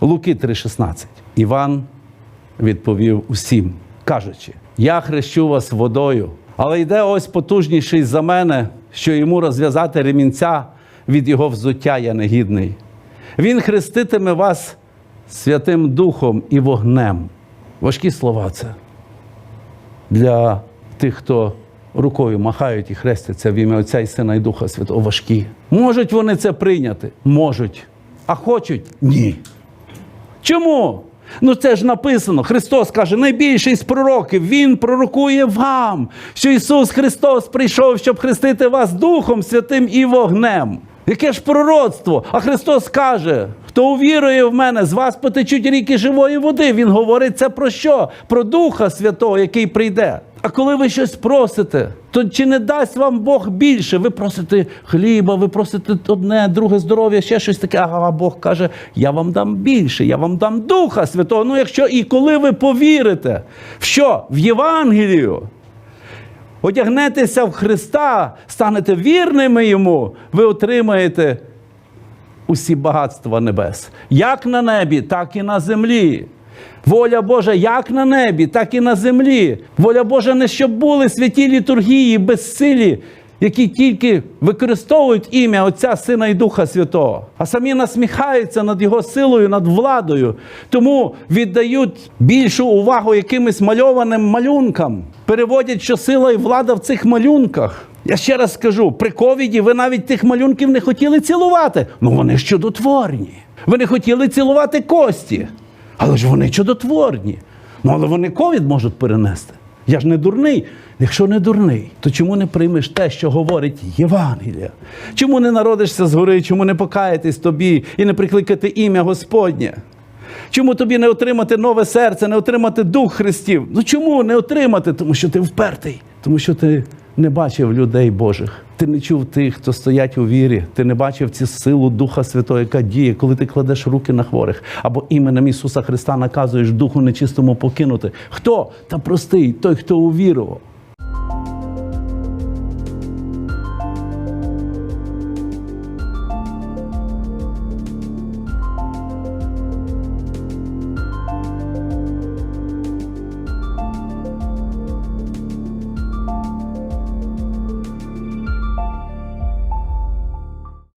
Луки 3,16. Іван відповів усім, кажучи: Я хрещу вас водою, але йде ось потужніший за мене, що йому розв'язати ремінця від його взуття я негідний. Він хреститиме вас Святим Духом і вогнем. Важкі слова це для тих, хто рукою махають і хрестяться в ім'я Отця і Сина і Духа Святого. Важкі. Можуть вони це прийняти? Можуть. А хочуть? Ні. Чому? Ну це ж написано. Христос каже, найбільший з пророків, Він пророкує вам, що Ісус Христос прийшов, щоб хрестити вас Духом Святим і вогнем. Яке ж пророцтво? А Христос каже, хто увірує в мене, з вас потечуть ріки живої води. Він говорить це про що? Про Духа Святого, який прийде. А коли ви щось просите, то чи не дасть вам Бог більше? Ви просите хліба, ви просите одне, друге здоров'я, ще щось таке. А Бог каже: Я вам дам більше, я вам дам Духа Святого. Ну, якщо і коли ви повірите, в що? В Євангелію, одягнетеся в Христа, станете вірними Йому, ви отримаєте усі багатства небес. Як на небі, так і на землі. Воля Божа як на небі, так і на землі. Воля Божа не щоб були святі літургії безсилі, які тільки використовують ім'я Отця, Сина і Духа Святого, а самі насміхаються над Його силою, над владою. Тому віддають більшу увагу якимось мальованим малюнкам, переводять, що сила і влада в цих малюнках. Я ще раз скажу: при ковіді ви навіть тих малюнків не хотіли цілувати. Ну вони ж чудотворні. Ви не хотіли цілувати кості. Але ж вони чудотворні. Ну, але вони ковід можуть перенести. Я ж не дурний. Якщо не дурний, то чому не приймеш те, що говорить Євангелія? Чому не народишся згори, чому не покаятись тобі і не прикликати ім'я Господнє? Чому тобі не отримати нове серце, не отримати дух Христів? Ну чому не отримати? Тому що ти впертий, тому що ти не бачив людей Божих. Ти не чув тих, хто стоять у вірі. Ти не бачив цю силу Духа Святого, яка діє, коли ти кладеш руки на хворих, або іменем Ісуса Христа наказуєш духу нечистому покинути. Хто? Та простий, той, хто увірував.